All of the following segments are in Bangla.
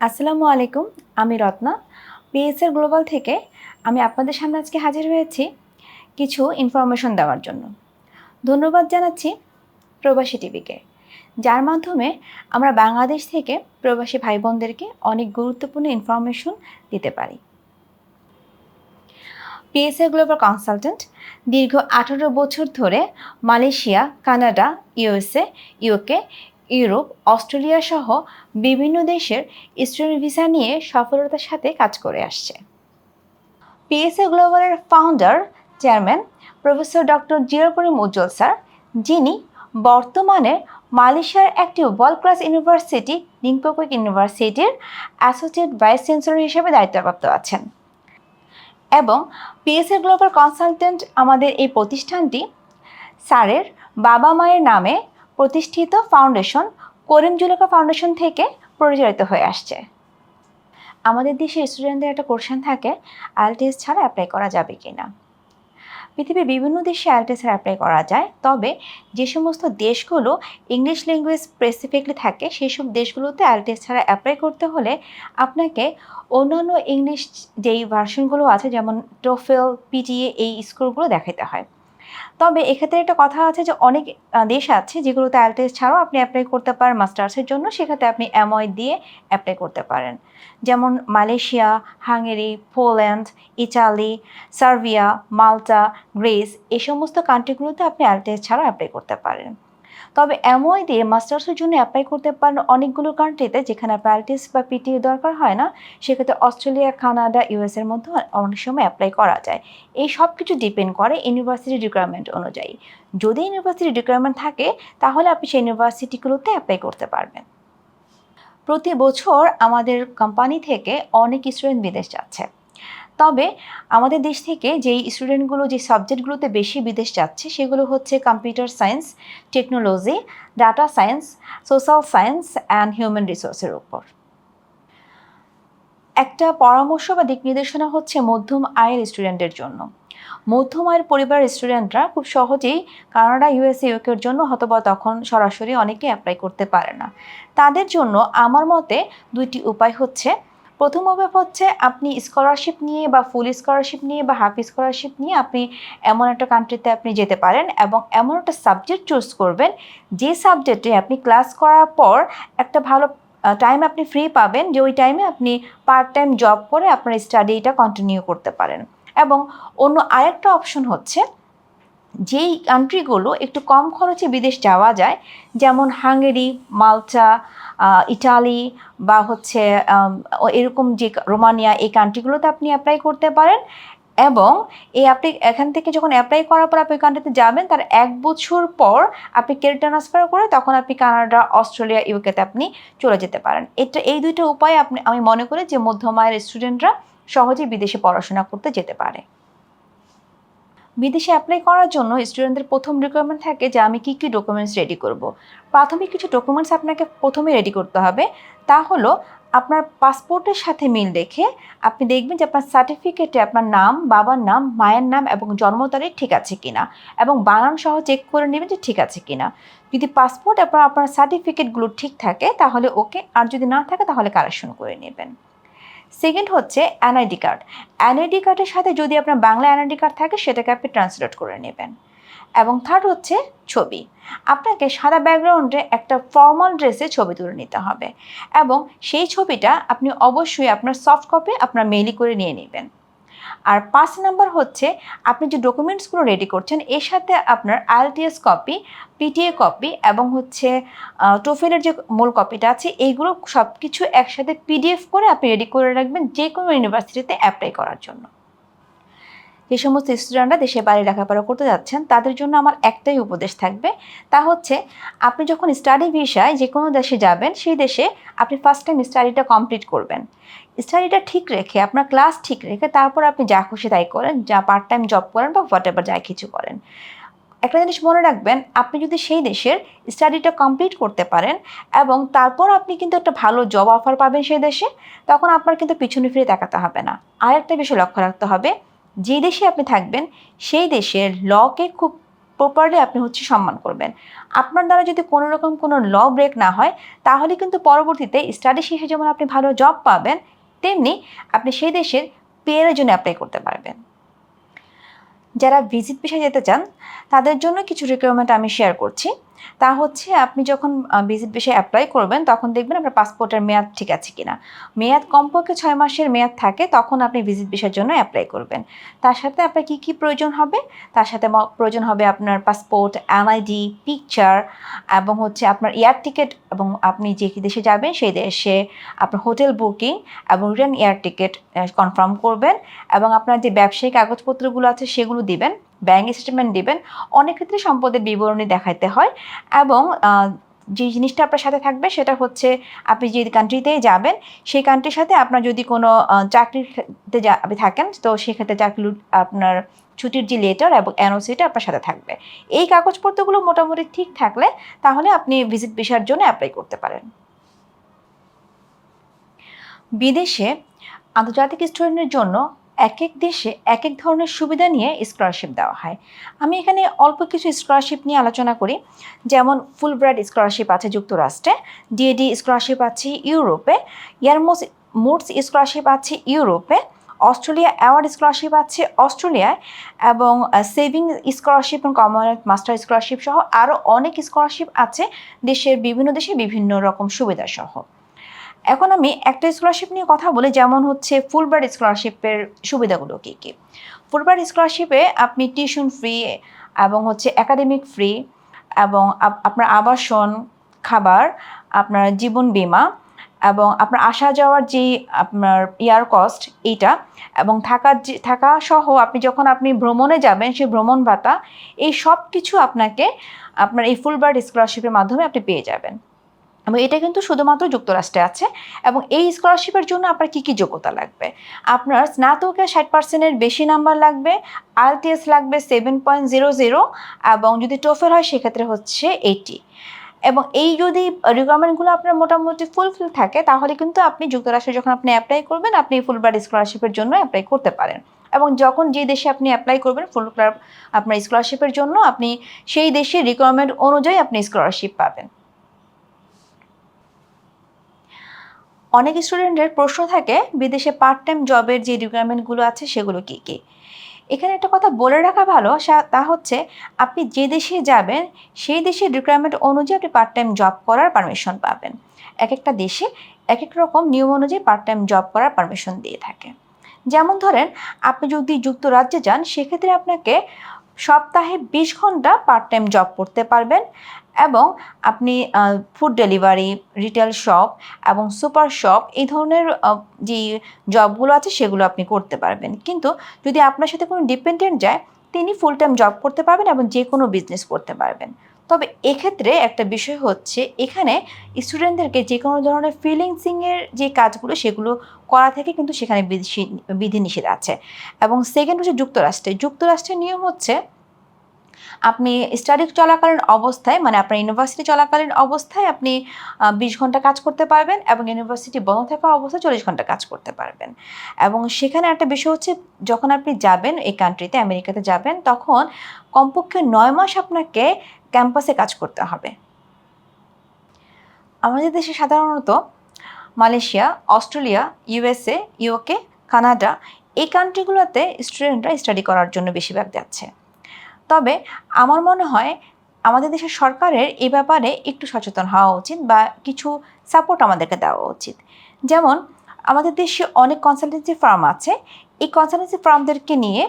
আসসালামু আলাইকুম, আমি রত্না। পিএসএর গ্লোবাল থেকে আমি আপনাদের সামনে আজকে হাজির হয়েছি কিছু ইনফরমেশন দেওয়ার জন্য। ধন্যবাদ জানাচ্ছি প্রবাসী টিভিকে, যার মাধ্যমে আমরা বাংলাদেশ থেকে প্রবাসী ভাই বোনদেরকে অনেক গুরুত্বপূর্ণ ইনফরমেশন দিতে পারি। পিএসএ গ্লোবাল কনসালটেন্ট দীর্ঘ আঠারো বছর ধরে Malaysia, Canada USA UK Europe, Australia সহ বিভিন্ন দেশের স্টুডেন্ট ভিসা নিয়ে সফলতার সাথে কাজ করে আসছে। পিএসএ গ্লোবালের ফাউন্ডার চেয়ারম্যান প্রফেসর ডক্টর জিরোকরিম উজ্জ্বল স্যার যিনি বর্তমানে মালয়েশিয়ার একটি ওয়ার্ল্ড ক্লাস ইউনিভার্সিটি নিংপোকুইক ইউনিভার্সিটির অ্যাসোসিয়েট ভাইস চ্যান্সেলর হিসেবে দায়িত্বপ্রাপ্ত আছেন। এবং পিএসএ গ্লোবাল কনসালটেন্ট আমাদের এই প্রতিষ্ঠানটি স্যারের বাবা মায়ের নামে প্রতিষ্ঠিত ফাউন্ডেশন করিম জুলেখা ফাউন্ডেশন থেকে পরিচালিত হয়ে আসছে। আমাদের দেশে স্টুডেন্টদের একটা কোশ্চেন থাকে আইএলটিএস ছাড়া অ্যাপ্লাই করা যাবে কি না পৃথিবীর বিভিন্ন দেশে আইএলটিএসের অ্যাপ্লাই করা যায়, তবে যে সমস্ত দেশগুলো ইংলিশ ল্যাঙ্গুয়েজ স্পেসিফিকলি থাকে, সেই সব দেশগুলোতে আইএলটিএস ছাড়া অ্যাপ্লাই করতে হলে আপনাকে অন্যান্য ইংলিশ যেই ভার্সনগুলো আছে, যেমন টোফেল পিটিএ এই স্কোরগুলো দেখাতে হয়। তবে এক্ষেত্রে একটা কথা আছে যে অনেক দেশ আছে যেগুলোতে আইএলটিএস ছাড়াও আপনি অ্যাপ্লাই করতে পারেন মাস্টার্সের জন্য। সেক্ষেত্রে আপনি অ্যাময় দিয়ে অ্যাপ্লাই করতে পারেন। যেমন Malaysia Hungary Poland Italy Serbia Malta Greece এই সমস্ত কান্ট্রিগুলোতে আপনি আইএলটিএস ছাড়াও অ্যাপ্লাই করতে পারেন। তবে অ্যাময় দিয়ে মাস্টার্সের জন্য অ্যাপ্লাই করতে পারেন অনেকগুলো কান্ট্রিতে যেখানে আইএলটিএস বা পিটিএ দরকার হয় না। সেক্ষেত্রে অস্ট্রেলিয়া, কানাডা ইউএস এর মধ্যে অনেক সময় অ্যাপ্লাই করা যায়। এই সব কিছু ডিপেন্ড করে ইউনিভার্সিটি রিকোয়ারমেন্ট অনুযায়ী। যদি ইউনিভার্সিটি রিকোয়ারমেন্ট থাকে, তাহলে আপনি সেই ইউনিভার্সিটিগুলোতে অ্যাপ্লাই করতে পারবেন। প্রতি বছর আমাদের কোম্পানি থেকে অনেক স্টুডেন্ট বিদেশ যাচ্ছে। তবে আমাদের দেশ থেকে যেই স্টুডেন্টগুলো যে সাবজেক্টগুলোতে বেশি বিদেশ যাচ্ছে, সেগুলো হচ্ছে computer science technology data science social science and human রিসোর্সের উপর। একটা পরামর্শ বা দিক নির্দেশনা হচ্ছে মধ্যম আয়ের স্টুডেন্টের জন্য। মধ্যম আয়ের পরিবারের স্টুডেন্টরা খুব সহজেই কানাডা ইউএসএ ইউকের জন্য হয়তোবা তখন সরাসরি অনেকে অ্যাপ্লাই করতে পারে না। তাদের জন্য আমার মতে দুইটি উপায় হচ্ছে প্রথম উপায় হচ্ছে আপনি স্কলারশিপ নিয়ে বা ফুল স্কলারশিপ নিয়ে বা হাফ স্কলারশিপ নিয়ে আপনি এমন একটা কান্ট্রিতে আপনি যেতে পারেন এবং এমন একটা সাবজেক্ট চুজ করবেন, যে সাবজেক্টে আপনি ক্লাস করার পর একটা ভালো টাইম আপনি ফ্রি পাবেন, যে ওই টাইমে আপনি পার্ট টাইম জব করে আপনার স্টাডিটা কন্টিনিউ করতে পারেন। এবং অন্য আরেকটা অপশন হচ্ছে, যেই কান্ট্রিগুলো একটু কম খরচে বিদেশ যাওয়া যায়, যেমন হাঙ্গেরি মাল্টা ইটালি বা হচ্ছে এরকম যে রোমানিয়া, এই কান্ট্রিগুলোতে আপনি অ্যাপ্লাই করতে পারেন এবং এই আপনি এখান থেকে যখন অ্যাপ্লাই করার পর আপনি কান্ট্রিতে যাবেন, তার এক বছর পর আপনি ক্রেডিট ট্রান্সফার করে তখন আপনি কানাডা, অস্ট্রেলিয়া ইউকেতে আপনি চলে যেতে পারেন। এটা, এই দুইটা উপায় আপনি, আমি মনে করি যে মধ্যম আয়ের স্টুডেন্টরা সহজেই বিদেশে পড়াশোনা করতে যেতে পারে। বিদেশে অ্যাপ্লাই করার জন্য স্টুডেন্টদের প্রথম রিকোয়ারমেন্ট থাকে যে আমি কী কী ডকুমেন্টস রেডি করব। প্রাথমিক কিছু ডকুমেন্টস আপনাকে প্রথমে রেডি করতে হবে। তা হলো আপনার পাসপোর্টের সাথে মিল রেখে আপনি দেখবেন যে আপনার সার্টিফিকেটে আপনার নাম, বাবার নাম, মায়ের নাম এবং জন্ম তারিখ ঠিক আছে কিনা এবং বানান সহ চেক করে নেবেন যে ঠিক আছে কিনা। যদি পাসপোর্ট আপনার আপনার সার্টিফিকেটগুলো ঠিক থাকে তাহলে ওকে আর যদি না থাকে তাহলে কারেকশন করে নেবেন। সেকেন্ড হচ্ছে এনআইডি কার্ড এনআইডি কার্ডের সাথে যদি আপনার বাংলা এনআইডি কার্ড থাকে, সেটাকে আপনি ট্রান্সলেট করে নেবেন। এবং থার্ড হচ্ছে ছবি। আপনাকে সাদা ব্যাকগ্রাউন্ডে একটা ফর্মাল ড্রেসে ছবি তুলে নিতে হবে। এবং সেই ছবিটা আপনি অবশ্যই আপনার সফট কপি আপনার মেইলি করে নিয়ে নেবেন। আর পাঁচ নাম্বার হচ্ছে, আপনি যে ডকুমেন্টসগুলো রেডি করছেন, এর সাথে আপনার আইএলটিএস কপি পিটিএ কপি এবং হচ্ছে টোফেলের যে মূল কপিটা আছে, এইগুলো সব কিছু একসাথে পিডিএফ করে আপনি রেডি করে রাখবেন যে কোনো ইউনিভার্সিটিতে অ্যাপ্লাই করার জন্য। যে সমস্ত স্টুডেন্টরা দেশে বাইরে লেখাপড়া করতে যাচ্ছেন, তাদের জন্য আমার একটাই উপদেশ থাকবে, তা হচ্ছে, আপনি যখন স্টাডি ভিসায় যে কোনো দেশে যাবেন, সেই দেশে আপনি ফার্স্ট টাইম স্টাডিটা কমপ্লিট করবেন। স্টাডিটা ঠিক রেখে, আপনার ক্লাস ঠিক রেখে তারপর আপনি যা খুশি তাই করেন, যা পার্ট টাইম জব করেন বা হোয়াট এভার যা কিছু করেন। একটা জিনিস মনে রাখবেন, আপনি যদি সেই দেশের স্টাডিটা কমপ্লিট করতে পারেন এবং তারপর আপনি কিন্তু একটা ভালো জব অফার পাবেন সেই দেশে, তখন আপনার কিন্তু পিছনে ফিরে তাকাতে হবে না। আর একটা বিষয় লক্ষ্য রাখতে হবে, যে দেশে আপনি থাকবেন, সেই দেশের লকে খুব প্রপারলি আপনি হচ্ছে সম্মান করবেন। আপনার দ্বারা যদি কোনো রকম কোনো ল ব্রেক না হয়, তাহলে কিন্তু পরবর্তীতে স্টাডি শেষে যেমন আপনি ভালো জব পাবেন তেমনি আপনি সেই দেশের পেয়ারের জন্য অ্যাপ্লাই করতে পারবেন। যারা ভিজিট পেশায় যেতে চান, তাদের জন্য কিছু রিকোয়ারমেন্ট আমি শেয়ার করছি। তা হচ্ছে আপনি যখন ভিজিট পেশায় অ্যাপ্লাই করবেন, তখন দেখবেন আপনার পাসপোর্টের মেয়াদ ঠিক আছে কিনা। মেয়াদ কমপক্ষে ছয় মাসের মেয়াদ থাকে, তখন আপনি ভিজিট ভিসার জন্য অ্যাপ্লাই করবেন। তার সাথে আপনার কী কী প্রয়োজন হবে? তার সাথে প্রয়োজন হবে আপনার পাসপোর্ট এনআইডি পিকচার এবং হচ্ছে আপনার এয়ার টিকিট এবং আপনি যে দেশে যাবেন, সেই দেশে আপনার হোটেল বুকিং এবং রিটার্ন এয়ার টিকিট কনফার্ম করবেন, এবং আপনার যে ব্যবসায়িক কাগজপত্রগুলো আছে, সেগুলো দিবেন। ব্যাঙ্ক স্টেটমেন্ট দিবেন, অনেক ক্ষেত্রে সম্পদের বিবরণী দেখাইতে হয় এবং যে জিনিসটা আপনার সাথে থাকবে সেটা হচ্ছে আপনি যে কান্ট্রিতেই যাবেন, সেই কান্ট্রির সাথে আপনার যদি কোনো চাকরিতে আপনি থাকেন, তো সেক্ষেত্রে চাকরি আপনার ছুটির যে লেটার এবং এনওসিটা আপনার সাথে থাকবে। এই কাগজপত্রগুলো মোটামুটি ঠিক থাকলে তাহলে আপনি ভিজিট ভিসার জন্য অ্যাপ্লাই করতে পারেন। বিদেশে আন্তর্জাতিক স্টুডেন্টের জন্য এক এক দেশে এক এক ধরনের সুবিধা নিয়ে স্কলারশিপ দেওয়া হয়। আমি এখানে অল্প কিছু স্কলারশিপ নিয়ে আলোচনা করি। যেমন ফুল ব্রাইড স্কলারশিপ আছে যুক্তরাষ্ট্রে ডিএডি স্কলারশিপ আছে ইউরোপে ইয়ারমোস মোটস স্কলারশিপ আছে ইউরোপে অস্ট্রেলিয়া অ্যাওয়ার্ড স্কলারশিপ আছে অস্ট্রেলিয়ায় এবং সেভিং স্কলারশিপ এবং কমনওয়েলথ মাস্টার স্কলারশিপ সহ আরও অনেক স্কলারশিপ আছে দেশের বিভিন্ন দেশে বিভিন্ন রকম সুবিধা সহ। এখন আমি একটা স্কলারশিপ নিয়ে কথা বলি, যেমন হচ্ছে ফুলব্রাইট স্কলারশিপের সুবিধাগুলো কী কী? ফুলব্রাইট স্কলারশিপে আপনি টিউশন ফ্রি এবং হচ্ছে একাডেমিক ফ্রি এবং আপনার আবাসন, খাবার, আপনার জীবন বীমা এবং আপনার আসা যাওয়ার যে আপনার ইয়ার কস্ট এইটা এবং থাকার যে, থাকা সহ আপনি যখন আপনি ভ্রমণে যাবেন, সেই ভ্রমণ ভাতা, এই সব কিছু আপনাকে আপনার এই ফুলব্রাইট স্কলারশিপের মাধ্যমে আপনি পেয়ে যাবেন। এবং এটা কিন্তু শুধুমাত্র যুক্তরাষ্ট্রে আছে এবং এই স্কলারশিপের জন্য আপনার কী কী যোগ্যতা লাগবে? আপনার স্নাতকে ষাট পার্সেন্টের বেশি নাম্বার লাগবে আলটিএস লাগবে সেভেন পয়েন্ট জিরো জিরো এবং যদি টোফেল হয় সেক্ষেত্রে হচ্ছে এইটি এবং এই যদি রিকোয়ারমেন্টগুলো আপনার মোটামুটি ফুলফিল থাকে তাহলে কিন্তু আপনি যুক্তরাষ্ট্রে যখন আপনি অ্যাপ্লাই করবেন, আপনি ফুলব্রাইট স্কলারশিপের জন্য অ্যাপ্লাই করতে পারেন এবং যখন যে দেশে আপনি অ্যাপ্লাই করবেন ফুল আপনার স্কলারশিপের জন্য আপনি সেই দেশের রিকোয়ারমেন্ট অনুযায়ী আপনি স্কলারশিপ পাবেন। অনেক স্টুডেন্টের প্রশ্ন থাকে, বিদেশে পার্ট টাইম জবের যে রিকোয়ারমেন্টগুলো আছে সেগুলো কী কী? এখানে একটা কথা বলে রাখা ভালো তা হচ্ছে আপনি যে দেশে যাবেন, সেই দেশের রিকোয়ারমেন্ট অনুযায়ী আপনি পার্ট টাইম জব করার পারমিশন পাবেন। এক একটা দেশে এক এক রকম নিয়ম অনুযায়ী পার্ট টাইম জব করার পারমিশন দিয়ে থাকে। যেমন ধরেন, আপনি যদি যুক্তরাজ্যে যান, সেক্ষেত্রে আপনাকে সপ্তাহে বিশ ঘণ্টা পার্ট টাইম জব করতে পারবেন এবং আপনি ফুড ডেলিভারি রিটেল শপ এবং সুপার শপ এই ধরনের যে জবগুলো আছে সেগুলো আপনি করতে পারবেন। কিন্তু যদি আপনার সাথে কোনো ডিপেন্ডেন্ট যায়, তিনি ফুল টাইম জব করতে পারবেন এবং যে কোনো বিজনেস করতে পারবেন। তবে এক্ষেত্রে একটা বিষয় হচ্ছে, এখানে স্টুডেন্টদেরকে যে কোনো ধরনের ফিলিংসিংয়ের যে কাজগুলো, সেগুলো করা থেকে কিন্তু সেখানে বিধি- বিধিনিষেধ আছে। এবং সেকেন্ড হচ্ছে যুক্তরাষ্ট্রে। যুক্তরাষ্ট্রের নিয়ম হচ্ছে, আপনি স্টাডি চলাকালীন অবস্থায় মানে আপনার ইউনিভার্সিটি চলাকালীন অবস্থায় আপনি বিশ ঘণ্টা কাজ করতে পারবেন এবং ইউনিভার্সিটি বন্ধ থাকা অবস্থায় চল্লিশ ঘণ্টা কাজ করতে পারবেন। এবং সেখানে একটা বিষয় হচ্ছে, যখন আপনি যাবেন এই কান্ট্রিতে আমেরিকাতে যাবেন, তখন কমপক্ষে নয় মাস আপনাকে ক্যাম্পাসে কাজ করতে হবে। আমাদের দেশে সাধারণত Malaysia, Australia, USA, UK, Canada এই কান্ট্রিগুলোতে স্টুডেন্টরা স্টাডি করার জন্য বেশিরভাগ যাচ্ছে। তবে আমার মনে হয় আমাদের দেশের সরকারের এ ব্যাপারে একটু সচেতন হওয়া উচিত বা কিছু সাপোর্ট আমাদেরকে দেওয়া উচিত। যেমন আমাদের দেশে অনেক কনসালটেন্সি ফার্ম আছে। এই কনসালটেন্সি ফার্মদেরকে নিয়ে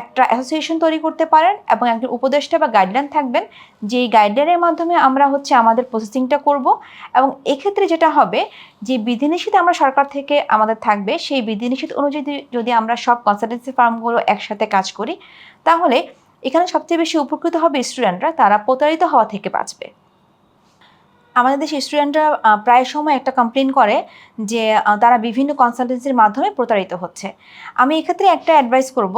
একটা অ্যাসোসিয়েশন তৈরি করতে পারেন এবং একজন উপদেষ্টা বা গাইডলাইন থাকবেন। যে গাইডলাইনের মাধ্যমে আমরা হচ্ছে আমাদের প্রসেসিংটা করব এবং এক্ষেত্রে যেটা হবে, যে বিধিনিষেধ আমরা সরকার থেকে আমাদের থাকবে, সেই বিধিনিষেধ অনুযায়ী যদি আমরা সব কনসালটেন্সি ফার্মগুলো একসাথে কাজ করি, তাহলে এখানে সবচেয়ে বেশি উপকৃত হবে স্টুডেন্টরা তারা প্রতারিত হওয়া থেকে বাঁচবে। আমাদের দেশে স্টুডেন্টরা প্রায় সময় একটা কমপ্লেন করে যে তারা বিভিন্ন কনসালটেন্সির মাধ্যমে প্রতারিত হচ্ছে। আমি এক্ষেত্রে একটা অ্যাডভাইস করব,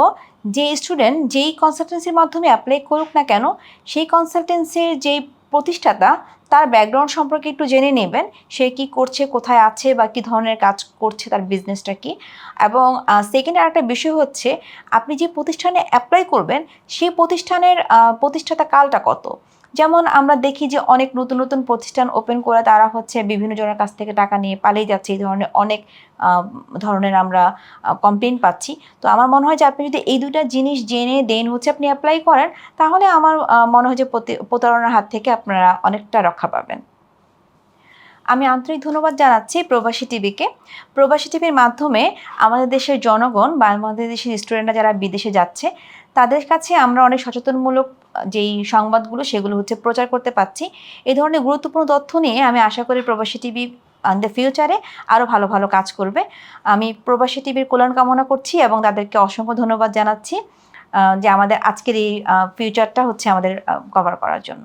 যে স্টুডেন্ট যেই কনসালটেন্সির মাধ্যমে অ্যাপ্লাই করুক না কেন, সেই কনসালটেন্সির যেই প্রতিষ্ঠাতা, তার ব্যাকগ্রাউন্ড সম্পর্কে একটু জেনে নেবেন, সে কি করছে, কোথায় আছে বা কি ধরনের কাজ করছে, তার বিজনেসটা কি? এবং সেকেন্ড আর একটা বিষয় হচ্ছে, আপনি যে প্রতিষ্ঠানে অ্যাপ্লাই করবেন, সেই প্রতিষ্ঠানের প্রতিষ্ঠাতা কালটা কত? যেমন আমরা দেখি যে অনেক নতুন নতুন প্রতিষ্ঠান ওপেন করে তারা হচ্ছে বিভিন্ন জনের কাছ থেকে টাকা নিয়ে পালিয়ে যাচ্ছে, এই ধরনের অনেক ধরনের আমরা কমপ্লেন পাচ্ছি। তো আমার মনে হয় যে আপনি যদি এই দুইটা জিনিস জেনে, দেন হচ্ছে আপনি অ্যাপ্লাই করেন, তাহলে আমার মনে হয় যে প্রতি- প্রতারণার হাত থেকে আপনারা অনেকটা রক্ষা পাবেন। আমি আন্তরিক ধন্যবাদ জানাচ্ছি প্রবাসী টিভিকে। প্রবাসী টিভির মাধ্যমে আমাদের দেশের জনগণ বা আমাদের দেশের স্টুডেন্টরা যারা বিদেশে যাচ্ছে তাদের কাছে আমরা অনেক সচেতনমূলক, যেই সংবাদগুলো সেগুলো হচ্ছে প্রচার করতে পারছি এই ধরনের গুরুত্বপূর্ণ তথ্য নিয়ে আমি আশা করি প্রবাসী টিভি ইন দ্য ফিউচারে আরও ভালো ভালো কাজ করবে। আমি প্রবাসী টিভির কল্যাণ কামনা করছি এবং তাদেরকে অসংখ্য ধন্যবাদ জানাচ্ছি যে আমাদের আজকের এই ফিউচারটা হচ্ছে আমাদের কভার করার জন্য।